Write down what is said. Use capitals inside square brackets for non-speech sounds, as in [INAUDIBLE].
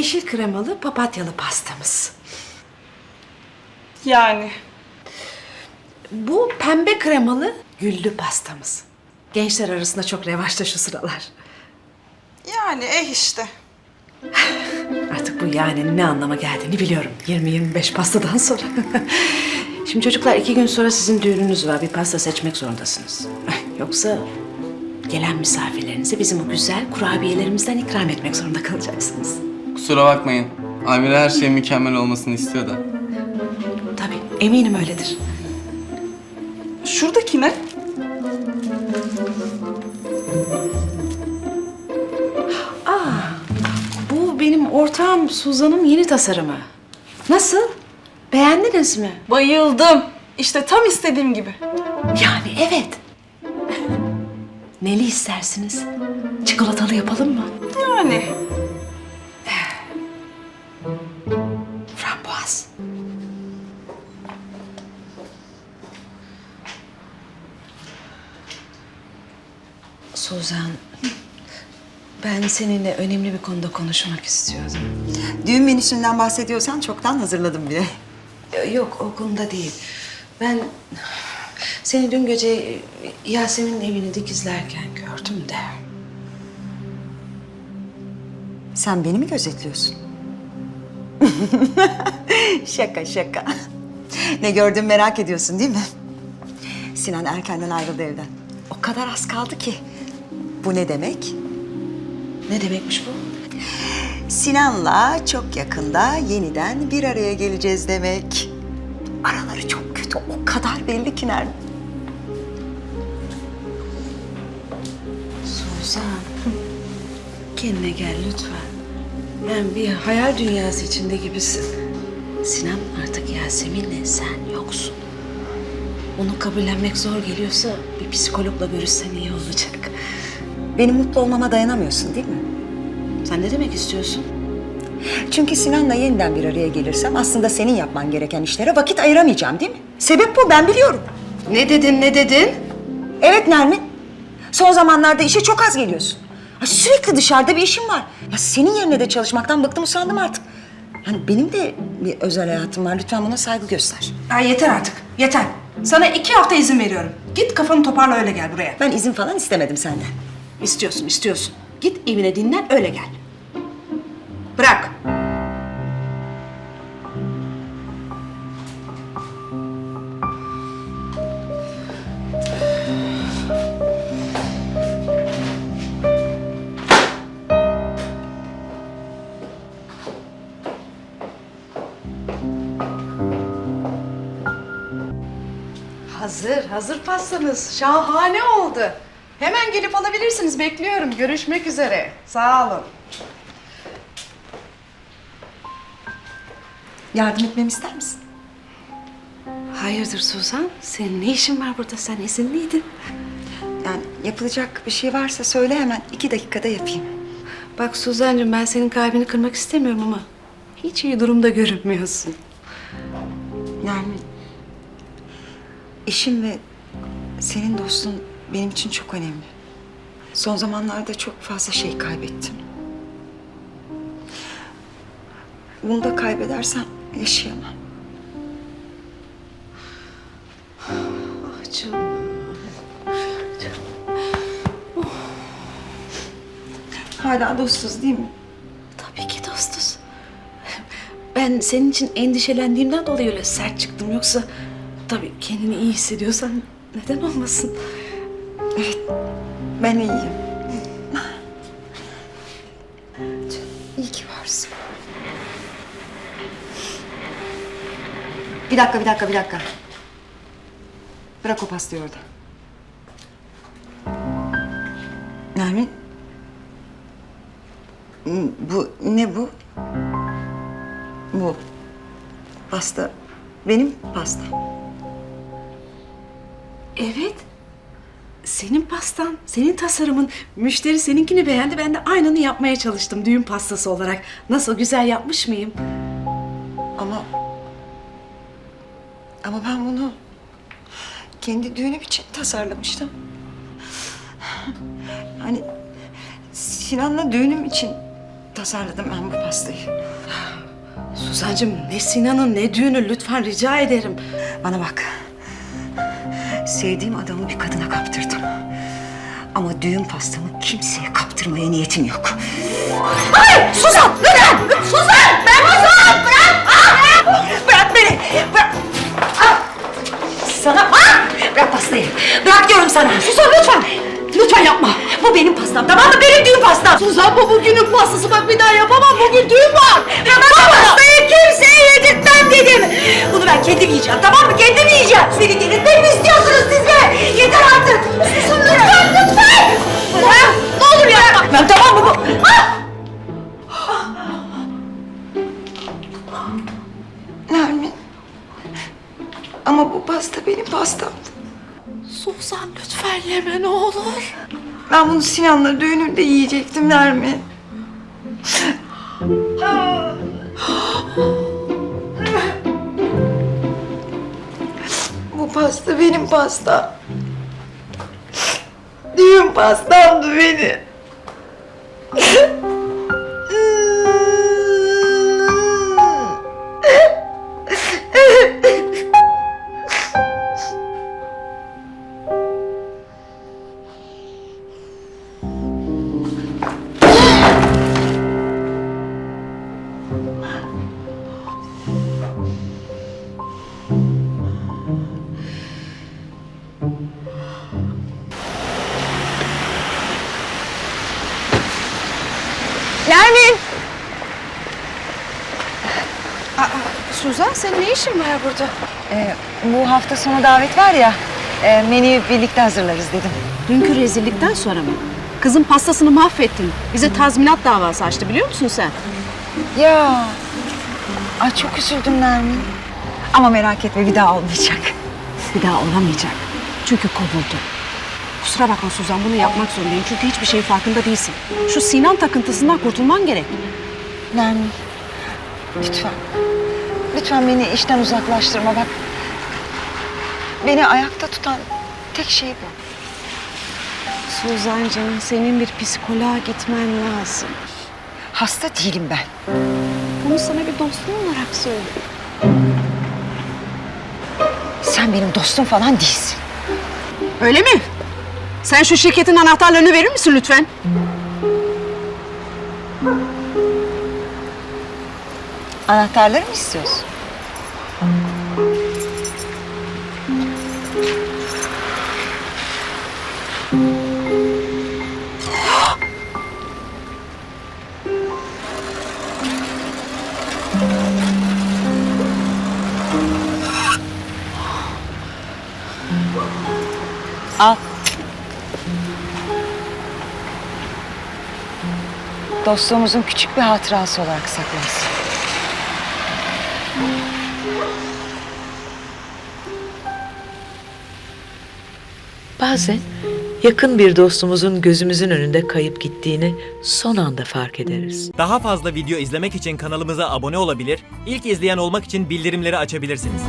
yeşil kremalı papatyalı pastamız. Yani. Bu pembe kremalı güllü pastamız. Gençler arasında çok revaçta şu sıralar. Yani eh işte. [LAUGHS] Artık bu yani ne anlama geldiğini biliyorum. 20-25 pastadan sonra. [LAUGHS] Şimdi çocuklar iki gün sonra sizin düğününüz var. Bir pasta seçmek zorundasınız. [LAUGHS] Yoksa gelen misafirlerinize bizim o güzel kurabiyelerimizden ikram etmek zorunda kalacaksınız. Kusura bakmayın. Amire her şeyin mükemmel olmasını istiyor da. Tabii eminim öyledir. Şuradaki ne? Bu benim ortağım Suzan'ın yeni tasarımı. Nasıl? Beğendiniz mi? Bayıldım. İşte tam istediğim gibi. Yani evet. Neli istersiniz? Çikolatalı yapalım mı? Yani. Frambuaz. Suzan, ben seninle önemli bir konuda konuşmak istiyordum. Düğün menüsünden bahsediyorsan çoktan hazırladım bile. Yok, o konuda değil. Ben seni dün gece Yasemin'in evini dikizlerken gördüm de. Sen beni mi gözetliyorsun? [LAUGHS] şaka şaka. Ne gördün merak ediyorsun değil mi? Sinan erkenden ayrıldı evden. O kadar az kaldı ki. Bu ne demek? Ne demekmiş bu? Sinan'la çok yakında yeniden bir araya geleceğiz demek. Araları çok kötü. O kadar belli ki Nermin. Suzan, kendine gel lütfen. Ben bir hayal dünyası içinde gibisin. Sinan artık Yasemin'le sen yoksun. Onu kabullenmek zor geliyorsa bir psikologla görüşsen iyi olacak. Benim mutlu olmama dayanamıyorsun değil mi? Sen ne demek istiyorsun? Çünkü Sinan'la yeniden bir araya gelirsem aslında senin yapman gereken işlere vakit ayıramayacağım değil mi? Sebep bu ben biliyorum. Ne dedin, ne dedin? Evet Nermin. Son zamanlarda işe çok az geliyorsun. Ha, sürekli dışarıda bir işim var. Ya senin yerine de çalışmaktan bıktım usandım artık. Yani benim de bir özel hayatım var. Lütfen buna saygı göster. Ay yeter artık, yeter. Sana iki hafta izin veriyorum. Git kafanı toparla öyle gel buraya. Ben izin falan istemedim senden. İstiyorsun, istiyorsun. Git evine dinlen, öyle gel. Bırak. Hazır, hazır pastanız. Şahane oldu. Hemen gelip alabilirsiniz. Bekliyorum. Görüşmek üzere. Sağ olun. Yardım etmemi ister misin? Hayırdır Suzan? Senin ne işin var burada? Sen izinliydin. Yani yapılacak bir şey varsa söyle hemen. iki dakikada yapayım. Bak Suzan'cığım ben senin kalbini kırmak istemiyorum ama hiç iyi durumda görünmüyorsun. Nermin. Eşim ve senin dostun benim için çok önemli. Son zamanlarda çok fazla şey kaybettim. Bunu da kaybedersem yaşayamam. Ah canım. Hala dostuz değil mi? Tabii ki dostuz. Ben senin için endişelendiğimden dolayı öyle sert çıktım. Yoksa tabii kendini iyi hissediyorsan neden olmasın? Ben iyiyim. İyi ki varsın. Bir dakika, bir dakika, bir dakika. Bırak o pastayı orada. Nermin. Bu, ne bu? Bu. Pasta. Benim pastam. Evet. Senin pastan, senin tasarımın. Müşteri seninkini beğendi. Ben de aynını yapmaya çalıştım düğün pastası olarak. Nasıl güzel yapmış mıyım? Ama... Ama ben bunu kendi düğünüm için tasarlamıştım. Hani Sinan'la düğünüm için tasarladım ben bu pastayı. Suzancığım ne Sinan'ın ne düğünü lütfen rica ederim. Bana bak. Sevdiğim adamı bir kadına kaptırdım. Ama düğün pastamı kimseye kaptırmaya niyetim yok. Hayır! Suzan! Lütfen! Suzan! Ben Suzan! Bırak! Ah! Bırak beni! Bırak! Ah! Sana... Ah! Bırak pastayı! Bırak diyorum sana! Suzan lütfen! Lütfen yapma! Bu benim pastam tamam mı? Benim düğün pastam! Suzan bu bugünün pastası bak bir daha yapamam bugün düğün var. Ben bu pastayı kimseye yedirtmem dedim. Bunu ben kendim yiyeceğim tamam mı? Kendim yiyeceğim. Beni delirtmek mi istiyorsunuz siz de? Yeter artık. Susun Ben bunu Sinan'la düğününde yiyecektim Nermin. Bu pasta benim pastam. Düğün pastamdı benim. Suzan senin ne işin var burada? Ee, bu hafta sonu davet var ya, e, menüyü birlikte hazırlarız dedim. Dünkü rezillikten sonra mı? Kızın pastasını mahvettin. Bize tazminat davası açtı biliyor musun sen? Ya, ay çok üzüldüm Nermin. Ama merak etme bir daha olmayacak. Bir daha olamayacak. Çünkü kovuldu. Kusura bakma Suzan bunu yapmak zorundayım. Çünkü hiçbir şeyin farkında değilsin. Şu Sinan takıntısından kurtulman gerek. Nermin, lütfen. Lütfen beni işten uzaklaştırma bak. Beni ayakta tutan tek şey bu. Suzancığım senin bir psikoloğa gitmen lazım. Hasta değilim ben. Bunu sana bir dostum olarak söylüyorum. Sen benim dostum falan değilsin. Öyle mi? Sen şu şirketin anahtarlarını verir misin lütfen? Anahtarları mı istiyorsun? Al. Dostluğumuzun küçük bir hatırası olarak saklarsın. Bazen yakın bir dostumuzun gözümüzün önünde kayıp gittiğini son anda fark ederiz. Daha fazla video izlemek için kanalımıza abone olabilir, ilk izleyen olmak için bildirimleri açabilirsiniz.